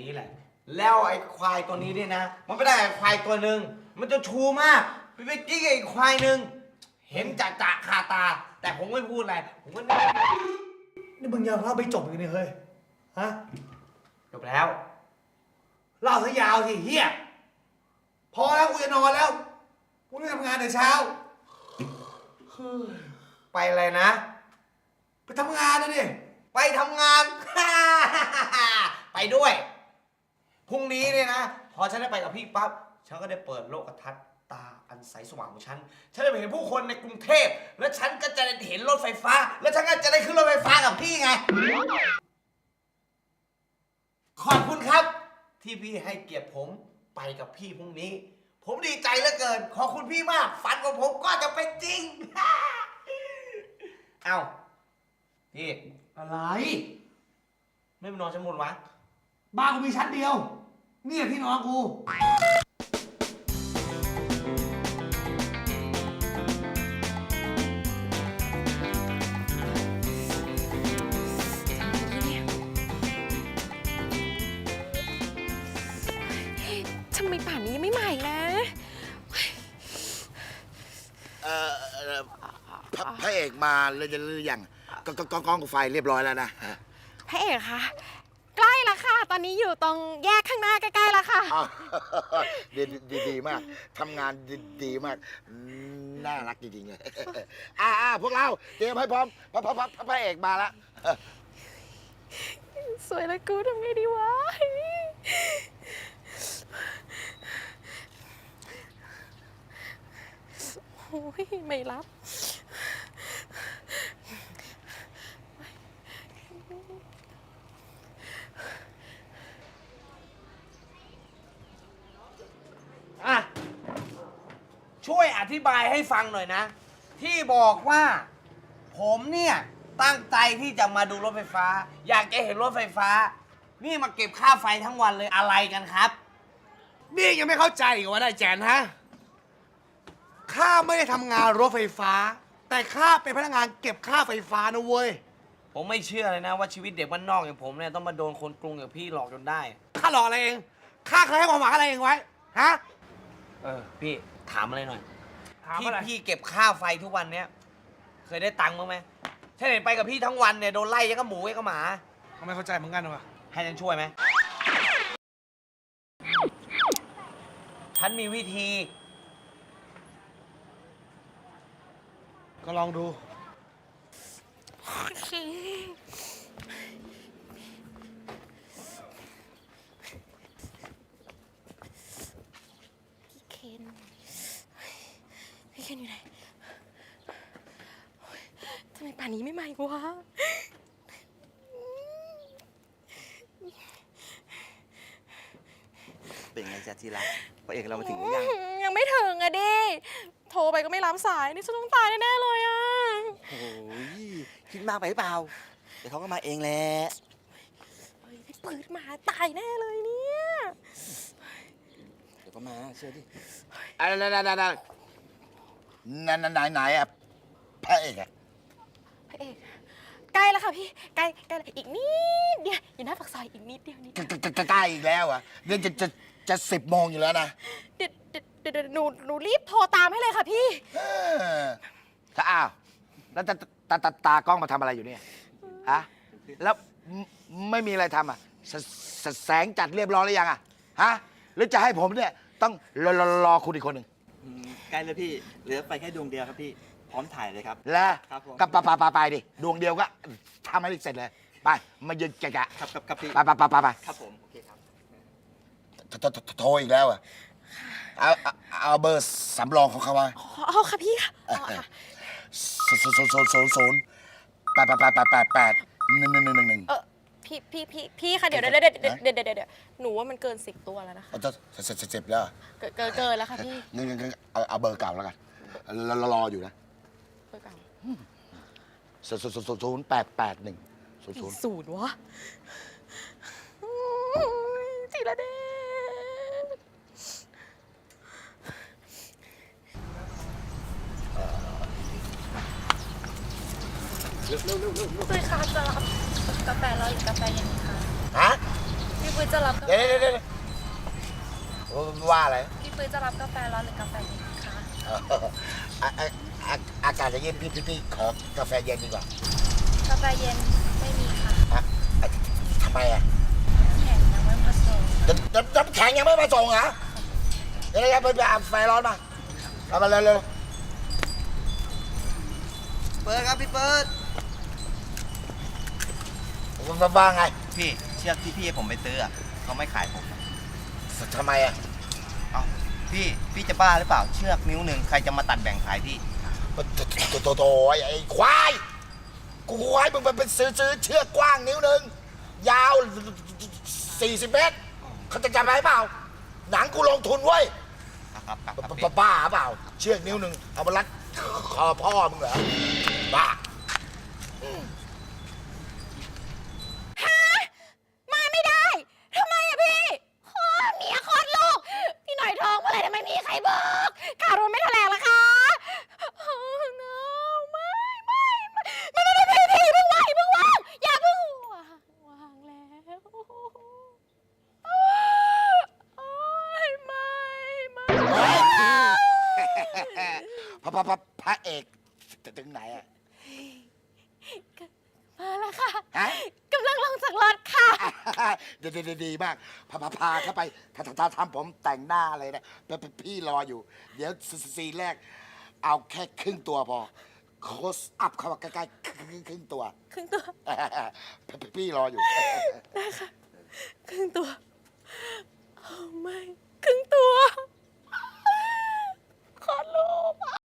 นี้แหละ แล้วไอ้ควายตัวนี้เนี่ยนะ มันไม่ได้ไอ้ควายตัวหนึ่งมันจะชูมากไปไปกิ๊กกับไอ้ควายหนึ่งเห็นจะจะคาตา แต่ผมไม่พูดอะไรผมก็นี่นี่มึงยังเล่าไม่จบอีกนี่เฮ้ย ฮะ จบแล้วเล่าซะยาวสิเฮียพอแล้วกูจะนอนแล้วกูต้องทำงานแต่เช้าเฮ้ยไปอะไรนะ ไปทำงานนะดิ ไปทำงาน ไปด้วย พรุ่งนี้เนี่ยนะ พอฉันได้ไปกับพี่ปั๊บ ฉันก็ได้เปิดโลกทัศน์ตาอันใสสว่างของฉัน ฉันได้ไปเห็นผู้คนในกรุงเทพ และฉันก็จะได้เห็นรถไฟฟ้า และฉันก็จะได้ขึ้นรถไฟฟ้ากับพี่ไง ขอบคุณครับ ที่พี่ให้เกียรติผมไปกับพี่พรุ่งนี้ ผมดีใจเหลือเกิน ขอบคุณพี่มาก ฝันของผมก็จะเป็นจริง เอ้า พี่ อะไร ไม่ไปนอนชั้นบนวะ บ้านกูมีชั้นเดียว เนี่ยที่นอนกูทำไมป่านนี้ยังไม่มาอีกนะ เอ่อเอ่อพระพระเอกมาแล้วจะหรือยังกกกกองไฟเรียบร้อยแล้วนะ พระเอกคะ ใกล้แล้วค่ะ ตอนนี้อยู่ตรงแยกข้างหน้าใกล้ๆแล้วค่ะ อ้าวดีดีดีมากทำงานดีดีมากอืมน่ารักจริงๆเลยอ่าอ่าพวกเราเตรียมให้พร้อมพระพระพระพระเอกมาแล้วสวยแล้วกูทำไงดีวะ โอ้ย ไม่รับ วยอธิบายให้ฟังหน่อยนะ ที่บอกว่า ผมเนี่ยตั้งใจที่จะมาดูรถไฟฟ้า อยากจะเห็นรถไฟฟ้า นี่มาเก็บค่าไฟทั้งวันเลยอะไรกันครับ นี่ยังไม่เข้าใจอีกว่าได้แจนฮะ ข้าไม่ได้ทำงานรถไฟฟ้า แต่ข้าเป็นพนักงานเก็บค่าไฟฟ้านะเว้ย ผมไม่เชื่อเลยนะว่าชีวิตเด็กบ้านนอกอย่างผมเนี่ยต้องมาโดนคนกรุงอย่างพี่หลอกจนได้ ข้าหลอกอะไรเอง ข้าเคยให้ความหวังอะไรเองไว้ ฮะ เออ พี่ถามอะไรหน่อยถามที่อะไรพี่เก็บค่าไฟทุกวันเนี้ยเคยได้ตังค์บ้างไหมฉันเห็นไปกับพี่ทั้งวันเนี่ยโดนไล่ยังกับหมูยังกับหมาไม่เข้าใจเหมือนกันว่ะให้ฉันช่วยไหมฉันมีวิธี ก็ลองดูพี่เคน พี่เคนอยู่ไหนโอ๊ยทำไมป่านนี้ไม่มาอีกวะ เป็นไงจ๊ะที่รักพระเอกเรามาถึงหรือยัง ยังไม่ถึงอะดิ โทรไปก็ไม่รับสาย นี่ฉันต้องตายแน่ๆเลยอะโอ้ยคิดมากไปหรือเปล่า เดี๋ยวเขาก็มาเองแหละ เฮ้ยพี่ปืดมาตายแน่เลยเนี่ย เดี๋ยวก็มาเชื่อดิอะไรนั่นนั่น นั่นนั่นนั่นไหนไหนอะพระเอกอะพระเอกใกล้แล้วค่ะพี่ใกล้ใกล้แล้วอีกนิดเดียวอยู่หน้าปากซอยอีกนิดเดียวนิดใกล้ใกล้ใกล้ใกล้อีกแล้วอะเดี๋ยวจะจะจะสิบโมงอยู่แล้วนะเดี๋ยวเดี๋ยวเดี๋ยวเดี๋ยวหนูหนูรีบโทรตามให้เลยค่ะพี่เออถ้าอ้าวแล้วตาตาตาตากล้องมาทำอะไรอยู่เนี่ยฮะแล้วไม่ไม่มีอะไรทำอะแสแสแสงจัดเรียบร้อยหรือยังอะฮะหรือจะให้ผมเนี่ยต้องรอรอรอคุณอีกคนหนึ่งอืม ใกล้แล้วพี่ เหลือไฟแค่ดวงเดียวครับพี่ พร้อมถ่ายเลยครับ แล้วครับผมก็ไปไปไปไปดิดวงเดียวก็ทำให้เสร็จเลย ไปมายืนแกะครับครับครับพี่ ไปไปไปไปไปครับผม โอเคครับ โทรโทรโทรอีกแล้วอะเอาเอาเอาเบอร์สำรองของเขาไว้อ๋อเอาค่ะพี่ค่ะเอาค่ะศูนย์ศูนย์ศูนย์ศูนย์ศูนย์แปดแปดแปดแปดแปดแปดหนึ่งหนึ่งหนึ่งหนึ่งหนึ่งเออ พี่พี่พี่พี่ค่ะเดี๋ยวเดี๋ยวเดี๋ยวเดี๋ยวเดี๋ยวเดี๋ยวเดี๋ยวหนูว่ามันเกินสิบตัวแล้วนะคะเอาจะเสร็จเสร็จเสร็จแล้วเกินเกินเกินแล้วค่ะพี่งั้นงั้นงั้นเอาเอาเบอร์เก่าแล้วกันรอรอรออยู่นะเบอร์เก่าศูนย์ศูนย์ศูนย์ศูนย์แปดแปดหนึ่งศูนย์ศูนย์ศูนย์วะอืมจีละเดชคุยค่ะจะรับ กาแฟร้อนหรือกาแฟเย็นคะฮะพี่ปุ้ยปื้ยจะรับกาแฟเดี๋ยวเดี๋ยวเดี๋ยวว่าอะไรพี่ปื้ยจะรับกาแฟร้อนหรือกาแฟเย็นคะเอออะอะอะอากาศจะเย็นพี่พี่พี่ขอกาแฟเย็นดีกว่ากาแฟเย็นไม่มีค่ะอะอะทำไมอะแข็งยังไม่มาส่งน้ำน้ำน้ำแข็งยังไม่มาส่งเหรอเดี๋ยวๆไปไปเอาไฟร้อนมาเอามาเร็วเปิดครับพี่เปิดๆ คุณว่าไงพี่เชือกที่พี่ให้ผมไปซื้ออะเขาไม่ขายผมทำไมอะเอ้าพี่พี่จะบ้าหรือเปล่าเชือกนิ้วหนึ่งใครจะมาตัดแบ่งขายพี่ โตโตโตไอ้ไอ้ควายกูควายมึงไปเป็นซื้อซื้อเชือกกว้างนิ้วหนึ่งยาว 40 เมตรเขาจะจำได้เปล่า หนังกูลงทุนเว้ยครับครับครับบ้าพี่ บ้าเปล่า เชือกนิ้วหนึ่งเอามารัดคอพ่อมึงเหรอบ้ามาไม่ได้ ทำไมอะพี่คลอดเมียคลอดลูก พี่หน่อยท้องเมื่อไหร่ทำไมไมมีใครบอกข่าวรถไม่แถลงละคะโอ้ no ไม่ไม่ไม่ไม่ไม่ไม่พี่เพิ่งวางอย่าเพิ่งวางอย่าเพิ่งวางวางแล้วโอ้ยไม่ไม่ พระพระพระพระเอกจะถึงไหนอะมาแล้วค่ะฮะ กำลังลงจากรถค่ะ ดีดีดีดีมากพาพาพาเข้าไปถ้าถ้าถ้าทำผมแต่งหน้าเลยนะแล้วพี่รออยู่ เดี๋ยวซีซีแรก เอาแค่ครึ่งตัวพอ โคสอัพเข้ามาใกล้ๆครึ่งครึ่งตัวครึ่งตัวพี่รออยู่ ครึ่งตัว โอ้ไม่ ครึ่งตัว